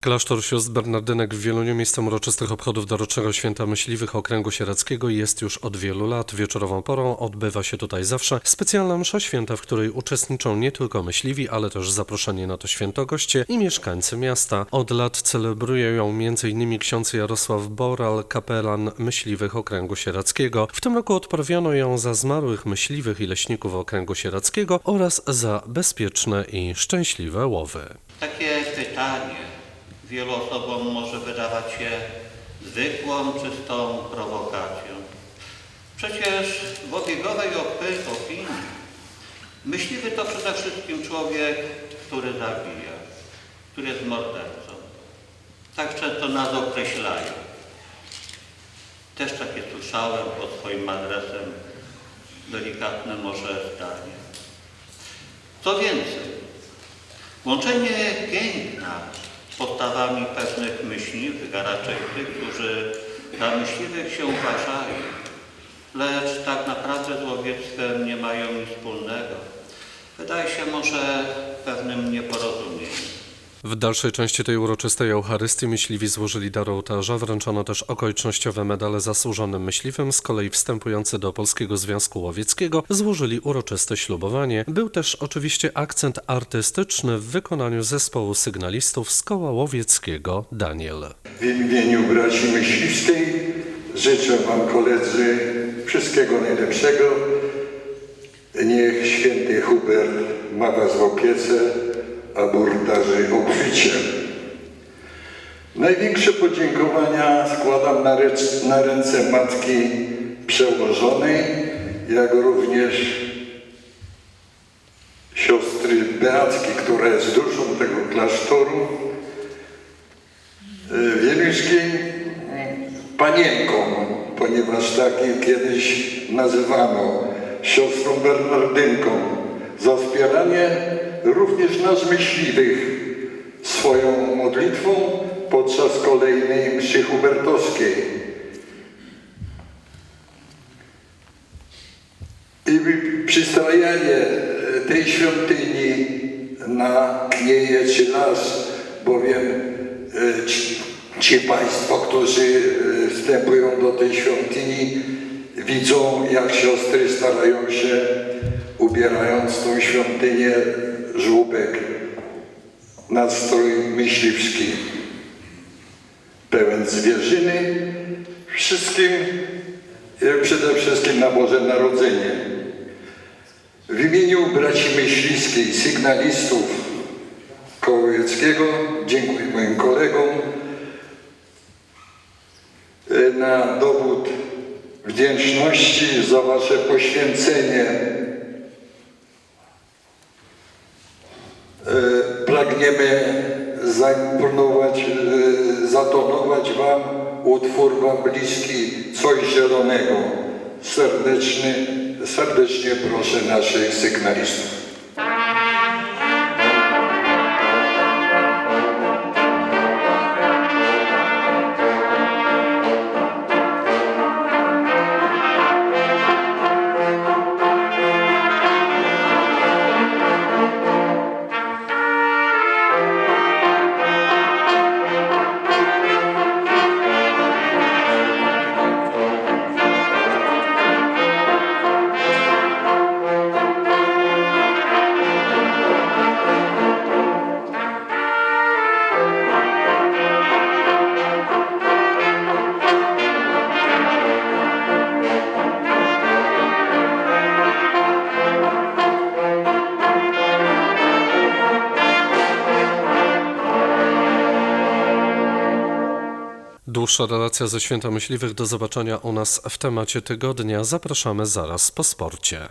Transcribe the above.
Klasztor sióstr Bernardynek w Wieluniu miejscem uroczystych obchodów dorocznego święta myśliwych okręgu sieradzkiego jest już od wielu lat. Wieczorową porą odbywa się tutaj zawsze specjalna msza święta, w której uczestniczą nie tylko myśliwi, ale też zaproszeni na to święto goście i mieszkańcy miasta. Od lat celebruje ją m.in. ksiądz Jarosław Boral, kapelan myśliwych okręgu sieradzkiego. W tym roku odprawiono ją za zmarłych myśliwych i leśników okręgu sieradzkiego oraz za bezpieczne i szczęśliwe łowy. Takie pytanie wielu osobom może wydawać się zwykłą, czystą prowokacją. Przecież w obiegowej opi- opinii myśliwy to przede wszystkim człowiek, który zabija, który jest mordercą. Tak często nas określają. Też takie słyszałem pod swoim adresem, delikatne może zdanie. Co więcej, Łączenie piękna z postawami pewnych raczej tych, którzy za myśliwych się uważają, lecz tak naprawdę z łowiectwem nie mają nic wspólnego, wydaje się może pewnym nieporozumieniem. W dalszej części tej uroczystej Eucharystii myśliwi złożyli dar ołtarza, wręczono też okolicznościowe medale zasłużonym myśliwym, z kolei wstępujący do Polskiego Związku Łowieckiego złożyli uroczyste ślubowanie. Był też oczywiście akcent artystyczny w wykonaniu zespołu sygnalistów z koła łowieckiego Daniel. W imieniu braci myśliwskiej życzę Wam koledzy wszystkiego najlepszego. Niech święty Hubert ma Was w opiece, a burdarzy obficie. Największe podziękowania składam na, na ręce Matki Przełożonej, jak również siostry Beatki, która jest duszą tego klasztoru, e, wieluńskiej panienką, ponieważ tak jej kiedyś nazywano, siostrą Bernardynką, za wspieranie również nas myśliwych swoją modlitwą podczas kolejnej mszy hubertowskiej. I przystrajanie e, tej świątyni na knieje czy las, bowiem e, ci, ci Państwo, którzy e, wstępują do tej świątyni, widzą jak siostry starają się, ubierając tą świątynię, żłóbek, nastrój myśliwski, pełen zwierzyny, wszystkim, e, przede wszystkim na Boże Narodzenie. W imieniu braci myśliwskiej, sygnalistów Kołowieckiego dziękuję moim kolegom e, na dowód wdzięczności za Wasze poświęcenie. Pragniemy zaimponować, e, zatonować Wam utwór Wam bliski, coś zielonego. Serdeczny, serdecznie proszę naszych sygnalistów. Dłuższa relacja ze święta myśliwych do zobaczenia u nas w temacie tygodnia. Zapraszamy zaraz po sporcie.